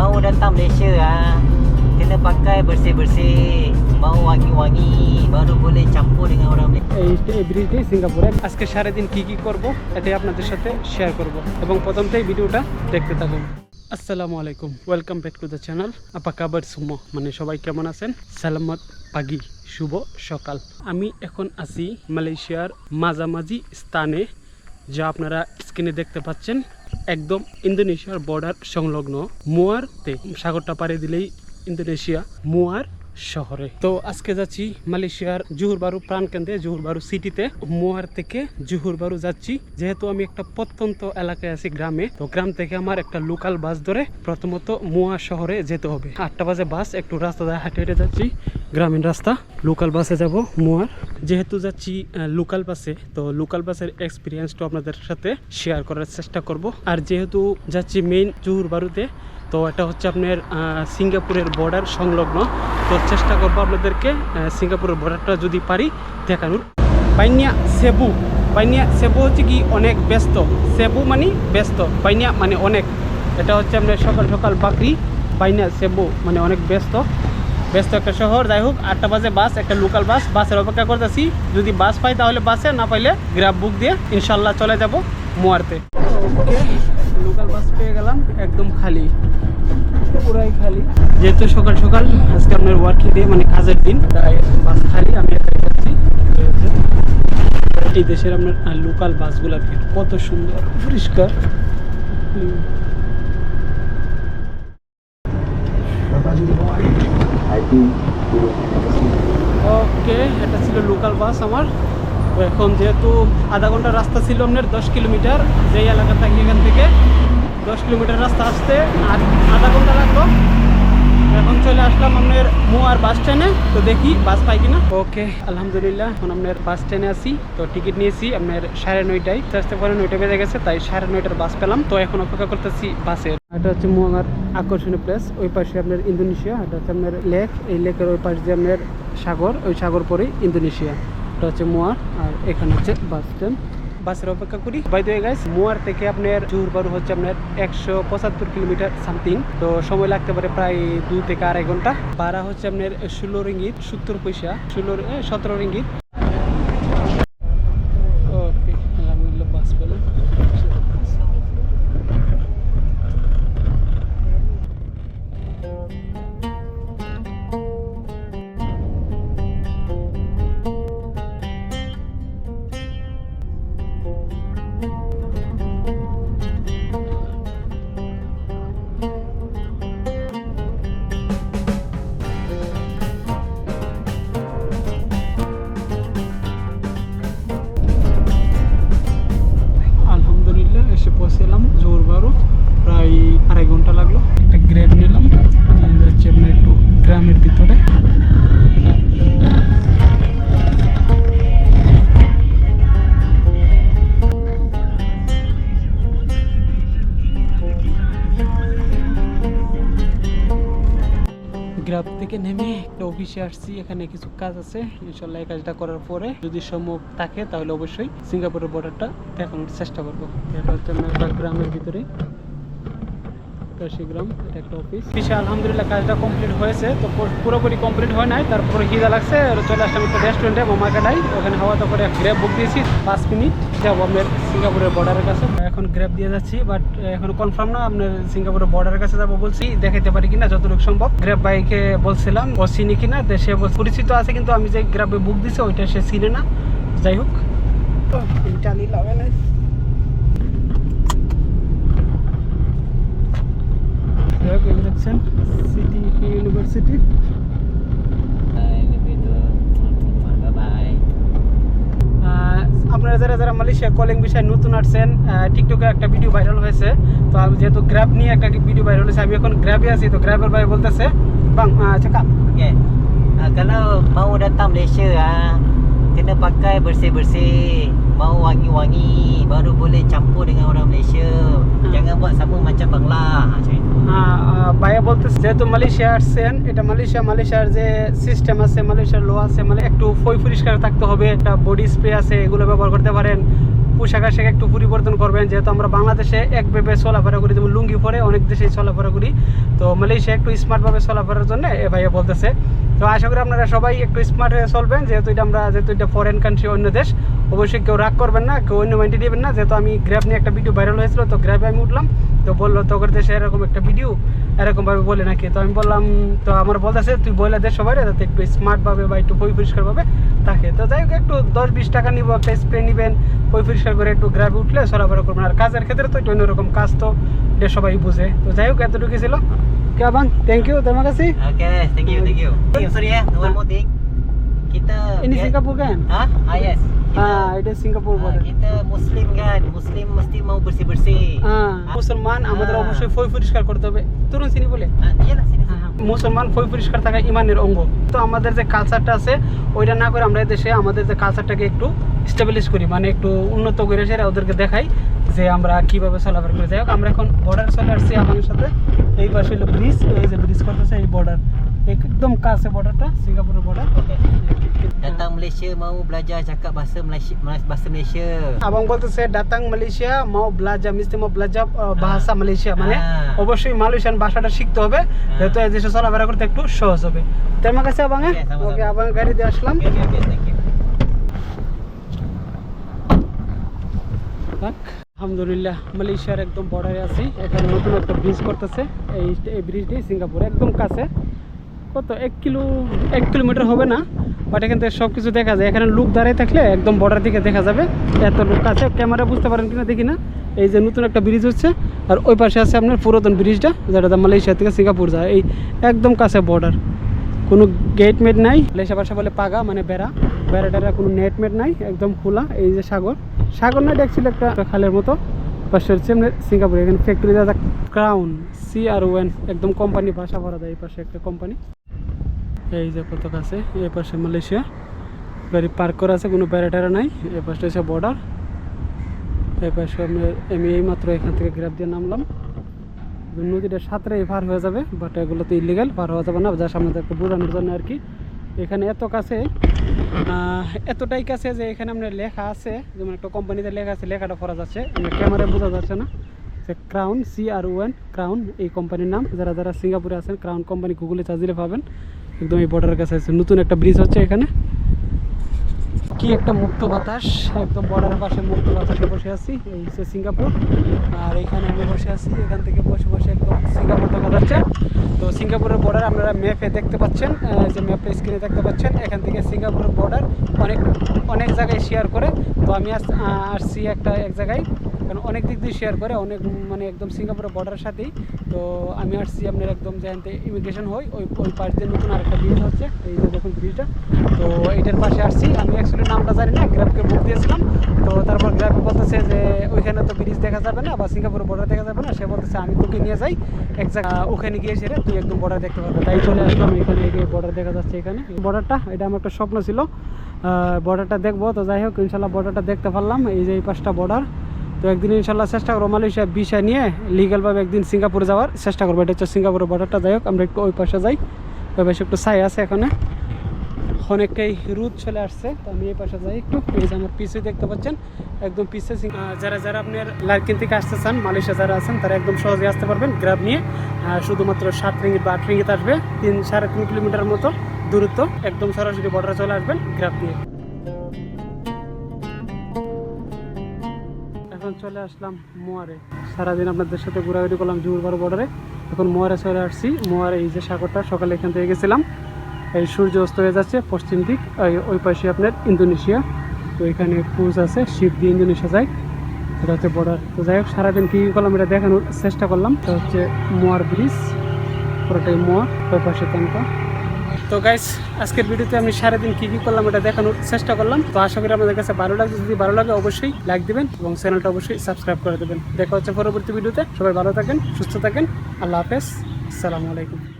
mau datang Malaysia ah. Kena pakai bersih-bersih mau wangi-wangi, baru boleh campur dengan orang Malaysia. এই ব্রিজটি সিঙ্গাপুরে আজকে সারাদিন কি কি করব এটাই আপনাদের সাথে শেয়ার করব এবং প্রথমতেই ভিডিওটা দেখতে থাকুন আসসালামু আলাইকুম welcome back to the channel আপা কাবার সুমো মানে সবাই কেমন আছেন সালামত পাগি শুভ সকাল আমি এখন আছি মালয়েশিয়ার মাঝামাঝি স্থানে যা আপনারা স্ক্রিনে দেখতে পাচ্ছেন একদম ইন্দোনেশিয়ার বর্ডার সংলগ্ন মোয়ারতে সাগরটা পাড়ি দিলেই ইন্দোনেশিয়া মুয়ার শহরে। তো আজকে যাচ্ছি মালয়েশিয়ার জুহুরবারু প্রাণকেন্দ্রে, জুহুরবারু সিটিতে। মোয়ার থেকে জুহুরবারু যাচ্ছি। যেহেতু আমি একটা প্রত্যন্ত এলাকায় আছি গ্রামে, তো গ্রাম থেকে আমার একটা লোকাল বাস ধরে প্রথমত মুয়া শহরে যেতে হবে। আটটা বাজে বাস, একটু রাস্তা দিয়ে হাঁটে হেঁটে যাচ্ছি। গ্রামীণ রাস্তা, লোকাল বাসে যাব মোয়ার। যেহেতু যাচ্ছি লোকাল বাসে, তো লোকাল বাসের এক্সপিরিয়েন্সটা আপনাদের সাথে শেয়ার করার চেষ্টা করব। আর যেহেতু যাচ্ছি মেইন জুহুরবারুতে, তো এটা হচ্ছে আপনার সিঙ্গাপুরের বর্ডার সংলগ্ন। তো চেষ্টা করব আপনাদেরকে। সিঙ্গাপুরের বর্ডারটা যদি পারি দেখানোর। পাইনিয়া, সেবু। পাইনিয়া, সেবু হচ্ছে কি অনেক ব্যস্ত। সেবু মানে ব্যস্ত। পাইনিয়া মানে অনেক। এটা হচ্ছে আপনার সকাল সকাল বাকরি, পাইনিয়া, সেবু মানে অনেক ব্যস্ত। ব্যস্ত একটা শহর। যাই হোক, আটটা বাজে বাস, একটা লোকাল বাস। বাসের অপেক্ষা করতেছি। যদি বাস পাই তাহলে বাসে, না পাইলে গ্রাব বুক দিয়ে ইনশাল্লাহ চলে যাব। মোয়ারতে। ওকে লোকাল বাস পেয়ে গেলাম একদম খালি। পুরাই খালি। যেহেতু সকাল সকাল আজকে আপনার ওয়ার্কিং ডে মানে কাজের দিন তাই বাস খালি আমি একাই যাচ্ছি। এই দেশের আপনার লোকাল বাসগুলো কত সুন্দর পরিষ্কার। ওকে এটা ছিল লোকাল বাস আমার। এখন যেহেতু আধা ঘণ্টা রাস্তা ছিল আপনার দশ কিলোমিটার, যেই এলাকা থাকি এখান থেকে দশ কিলোমিটার রাস্তা আসতে আর আধা ঘণ্টা লাগল। এখন চলে আসলাম আপনার মুয়ার বাস স্ট্যান্ডে। তো দেখি বাস পাই কিনা। ওকে, আলহামদুলিল্লাহ, এখন আপনার বাস স্ট্যান্ডে আছি। তো টিকিট নিয়েছি আপনার সাড়ে নয়টায়। আসতে পরে নয়টা বেজে গেছে, তাই সাড়ে নয়টার বাস পেলাম। তো এখন অপেক্ষা করতেছি বাসের। এটা হচ্ছে মুয়ার আকর্ষণীয় প্লেস ওই পাশে আপনার ইন্দোনেশিয়া এটা হচ্ছে আপনার লেক। এই লেকের ওই পাশ দিয়ে আপনার সাগর, ওই সাগর পরেই ইন্দোনেশিয়া। এটা হচ্ছে মোয়ার, আর এখানে হচ্ছে বাস স্ট্যান্ড। বাসের অপেক্ষা করি। বাই দিয়ে গাইস মোয়ার থেকে আপনার জুহরবারু হচ্ছে আপনার একশো পঁচাত্তর কিলোমিটার সামথিং তো সময় লাগতে পারে প্রায় দু থেকে আড়াই ঘণ্টা। ভাড়া হচ্ছে আপনার ষোলো রিঙ্গিত, সত্তর পয়সা। ষোলো সতেরো রিঙ্গিত। অফিসে আসছি, এখানে কিছু কাজ আছে ইনশাল্লাহ এই কাজটা করার পরে যদি সম্ভব থাকে তাহলে অবশ্যই সিঙ্গাপুরের বর্ডারটা দেখানোর চেষ্টা করব। এটা হচ্ছে গ্রামের ভিতরে। কাশি গ্রাম, এটা একটা অফিস অফিসে আলহামদুলিল্লাহ, কাজটা কমপ্লিট হয়েছে। তো পুরোপুরি কমপ্লিট হয় নাই, তারপরে খিদা লাগছে আর চলে আসলাম একটা রেস্টুরেন্টে মামাকাটাই ওখানে হওয়া তো করে গ্র্যাব বুক দিয়েছি, পাঁচ মিনিট যাব আপনার সিঙ্গাপুরের বর্ডারের কাছে। এখন গ্র্যাব দিয়ে যাচ্ছি বাট এখন কনফার্ম না, আপনার সিঙ্গাপুরের বর্ডারের কাছে যাব বলছি, দেখাইতে পারি কিনা, যতটুকু সম্ভব। গ্র্যাব বাইকে বলছিলাম, ও চিনি কিনা সে পরিচিত আছে, কিন্তু আমি যে গ্র্যাবে বুক দিছি, ওইটা সে চিনে না। যাই হোক। চালি লাগে না যাই হোক, এই দেখছেন সিটি ইউনিভার্সিটি। আপনারা যারা যারা মালয়েশিয়া কলিং বিষয়ে নতুন আসছেন টিকটকে একটা ভিডিও ভাইরাল হয়েছে। তো যেহেতু গ্র্যাব নিয়ে একটা ভিডিও ভাইরাল হয়েছে আমি এখন গ্র্যাবে আছি তো গ্র্যাবের ভাই বলতেছে বাং আচ্ছা. Ah, kalau mau datang Malaysia ah, kena pakai bersih-bersih, mau wangi-wangi, baru boleh campur dengan orang Malaysia. Jangan buat sama macam Bangla. Ha, macam itu. আহ, আহ, ভাইয়া বলতেছে যেহেতু মালয়েশিয়া আসছেন এটা মালয়েশিয়া মালয়েশিয়ার যে সিস্টেম আছে মালয়েশিয়ার লো আছে মানে একটু ফই পরিষ্কার থাকতে হবে একটা বডি স্প্রে আছে এগুলো ব্যবহার করতে পারেন পোশাক আশাক একটু পরিবর্তন করবেন, যেহেতু আমরা বাংলাদেশে একভাবে চলাফেরা করি, যেমন লুঙ্গি পরে অনেক দেশে চলাফেরা করি। তো মালয়েশিয়া একটু স্মার্টভাবে চলাফেরার জন্য এ ভাইয়া বলতেছে। তো আশা করি আপনারা সবাই একটু স্মার্ট হয়ে চলবেন, যেহেতু এটা আমরা, যেহেতু এটা ফরেন কান্ট্রি অন্য দেশ। অবশ্যই কেউ রাগ করবেন না, কেউ অন্য মাইন্ডে দেবেন না। যেহেতু আমি গ্র্যাব নিয়ে একটা ভিডিও ভাইরাল হয়েছিল, তো গ্র্যাবে আমি উঠলাম। তো বলল তোর দেশে এরকম একটা ভিডিও এরকমভাবে বলে নাকি তো আমি বললাম তো আমার বলতেছে তুই বলে দে সবাই যাতে একটু স্মার্টভাবে বা একটু পরি পরিষ্কারভাবে থাকে তো যাই হোক একটু দশ বিশ টাকা নিব একটা স্প্রে নেবেন পরি পরিষ্কার করে একটু গ্র্যাবে উঠলে চলাফেরা করবেন আর কাজের ক্ষেত্রে তো একটু অন্যরকম কাজ তো এটা সবাই বুঝে তো যাই হোক এতটুকু ছিল কে বাং থ্যাংক ইউ তোমার কাছে thank you, thank you. Hey, sorry ya, one more thing. Kita ini biar- Singapura kan Hah? Ah yes. Ah itu Singapura ah, border kita Muslim kan, Muslim mesti mau bersih-bersih. হ্যাঁ মুসলমান আমাদের হ্যাঁ। অবশ্যই ফই পরিষ্কার করতে হবে তরুণ চিনি বলে Ah, sini. sini. মুসলমান ফই পরিষ্কার থাকা ইমানের অঙ্গ তো আমাদের যে কালচারটা আছে ওইটা না করে আমরা দেশে আমাদের যে কালচারটাকে একটু স্টেবলিশ করি মানে একটু উন্নত করে সেটা ওদেরকে দেখাই যে আমরা কীভাবে চলাফেরা করি যাই হোক আমরা এখন বর্ডার চলে আসছি আমাদের সাথে এই পাশে হলো ব্রিজ এই যে ব্রিজ করতেছে এই বর্ডার একদম কাছে বর্ডারটা সিঙ্গাপুরের border Datang Malaysia mau belajar cakap bahasa Malaysia, bahasa Malaysia. এবং বলতেছে ডাতাং মালয়েশিয়া মাও ব্লাজা মিস্তি মাও ব্লাজা আহ, ভাষা মালয়েশিয়া মানে হ্যাঁ। অবশ্যই মালয়েশিয়ান ভাষাটা শিখতে হবে যেহেতু এই দেশে চলাফেরা করতে একটু সহজ হবে তেমন কাছে আবাং Okay, sama-sama. ওকে আবাং গাড়িতে আসলাম. আলহামদুলিল্লাহ মালয়েশিয়ার একদম বর্ডারে আছি। এখানে নতুন একটা ব্রিজ করতেছে। এই এই ব্রিজটি সিঙ্গাপুর একদম কাছে। কত? এক কিলো, এক কিলোমিটার হবে না বাট এখান থেকে সব কিছু দেখা যায়। এখানে লুক দাঁড়িয়ে থাকলে একদম বর্ডার দিকে দেখা যাবে। এত লোক আছে ক্যামেরা বুঝতে পারেন কিনা, দেখি না। এই যে নতুন একটা ব্রিজ হচ্ছে, আর ওই পাশে আছে আপনার পুরাতন ব্রিজটা যেটা মালয়েশিয়া থেকে সিঙ্গাপুর যায়। এই একদম কাছে বর্ডার কোনো গেট মেট নাই। মালয়েশিয়া ভাষা বলে পাগা মানে বেড়া। বেড়া টেরা কোনো নেট মেট নাই, একদম খোলা। এই যে সাগর। সাগর না দেখছিল একটা খালের মতো। পাশে হচ্ছে মানে সিঙ্গাপুর, এখানে ফ্যাক্টরি দাদা ক্রাউন সি আর ওয়েন একদম কোম্পানি ভাষা ভরা দেয় এই পাশে একটা কোম্পানি এই যে কত কাছে এই পাশে মালয়েশিয়া। গাড়ি পার্ক করা আছে, কোনো টেরা নাই। এই পাশে হচ্ছে বর্ডার এই পাশে আমি আমি এই মাত্র এখান থেকে গ্র্যাব দিয়ে নামলাম। নদীটা সাঁতরেই পার হয়ে যাবে বাট এগুলো তো ইলিগাল পার হওয়া যাবে না। যার সামনে একটু বোঝানোর জন্য আর কি। এখানে এত কাছে এতটাই কাছে যে এখানে আপনার লেখা আছে, যেমন একটা কোম্পানিতে লেখা আছে, লেখাটা পড়া যাচ্ছে ক্যামেরায় বোঝা যাচ্ছে না। যে ক্রাউন সি আর ওয়েন ক্রাউন এই কোম্পানির নাম। যারা যারা সিঙ্গাপুরে আছেন ক্রাউন কোম্পানি গুগলে চার্জ দিলে পাবেন। একদম এই বর্ডারের কাছে আছে। নতুন একটা ব্রিজ হচ্ছে এখানে। কি একটা মুক্ত বাতাস, একদম বর্ডারের পাশে মুক্ত বাতাসে বসে আছি, এই হচ্ছে সিঙ্গাপুর। আর এখানে আমি বসে আছি, এখান থেকে বসে বসে একদম সিঙ্গাপুর দেখা যাচ্ছে। তো সিঙ্গাপুরের বর্ডার আপনারা ম্যাপে দেখতে পাচ্ছেন যে ম্যাপে স্ক্রিনে দেখতে পাচ্ছেন, এখান থেকে সিঙ্গাপুরের বর্ডার অনেক অনেক জায়গায় শেয়ার করে। তো আমি আসছি একটা, এক জায়গায়। অনেক দিক দিয়ে শেয়ার করে, অনেক মানে একদম সিঙ্গাপুরের বর্ডারের সাথেই। তো আমি আসছি আপনার একদম যেখান থেকে ইমিগ্রেশন হয় ওই ওই পাশ দিয়ে নতুন আরেকটা ব্রিজ হচ্ছে, এই যে দেখুন ব্রিজটা তো এইটার পাশে আসছি। আমি অ্যাকচুয়ালি নামটা জানি না গ্র্যাবকে বুক দিয়েছিলাম। তো তারপর গ্র্যাব বলতেছে যে, ওইখানে তো ব্রিজ দেখা যাবে না বা সিঙ্গাপুরের বর্ডার দেখা যাবে না। সে বলতেছে, আমি তোকে নিয়ে যাই এক জায়গা ওখানে গিয়ে সেরে তুই একদম বর্ডার দেখতে পারবে। তাই চলে আসলাম, এখানে গিয়ে বর্ডার দেখা যাচ্ছে এখানে। বর্ডারটা এটা আমার একটা স্বপ্ন ছিল। বর্ডারটা দেখব। তো যাই হোক, ইনশাল্লাহ বর্ডারটা দেখতে পারলাম। এই যে এই পাঁচটা বর্ডার তো একদিন ইনশাল্লাহ চেষ্টা করব মালয়েশিয়া ভিসা নিয়ে লিগালভাবে একদিন সিঙ্গাপুরে যাওয়ার চেষ্টা করব। এটা হচ্ছে সিঙ্গাপুরের বর্ডারটা যাই হোক, আমরা একটু ওই পাশে যাই। ওই পাশে একটু ছাই আছে এখানে। অনেকটাই রোদ চলে আসছে, তো আমি এই পাশে যাই একটু। এই যে আমার পিছে দেখতে পাচ্ছেন, একদম পিছে সিং- যারা যারা আপনার লার্কিন থেকে আসতে চান, মালয়েশিয়া যারা আছেন, তারা একদম সহজে আসতে পারবেন গ্রাব নিয়ে। শুধুমাত্র সাত রিঙ্গিত বা আট রিঙ্গিত আসবে, তিন সাড়ে তিন কিলোমিটার মতো দূরত্ব। একদম সরাসরি বর্ডারে চলে আসবেন গ্রাব নিয়ে। চলে আসলাম মোয়ারে। সারাদিন আপনাদের সাথে ঘোরাঘুরি করলাম জুরবার বর্ডারে। এখন মোয়ারে চলে আসছি। মোয়ারে এই যে সাগরটা, সকালে এখান থেকে গেছিলাম। এই সূর্য অস্ত হয়ে যাচ্ছে পশ্চিম দিক ওই- পাশে আপনার ইন্দোনেশিয়া। তো এখানে ক্রুজ আছে শিপ দিয়ে ইন্দোনেশিয়া যায়। এটা হচ্ছে বর্ডার তো যাই হোক, সারাদিন কী কী করলাম এটা দেখানোর চেষ্টা করলাম। তো হচ্ছে মোয়ার ব্রিজ পুরোটাই মোয়ার ওই পাশে তানকা। তো গাইস আজকের ভিডিওতে আমি সারাদিন কী কী করলাম এটা দেখানোর চেষ্টা করলাম। তো আশা করি আপনাদের কাছে ভালো লাগে যদি ভালো লাগে অবশ্যই লাইক দিবেন এবং চ্যানেলটা অবশ্যই সাবস্ক্রাইব করে দেবেন। দেখা হচ্ছে পরবর্তী ভিডিওতে। সবাই ভালো থাকেন, সুস্থ থাকেন। আল্লাহ হাফেজ। আসসালামু আলাইকুম।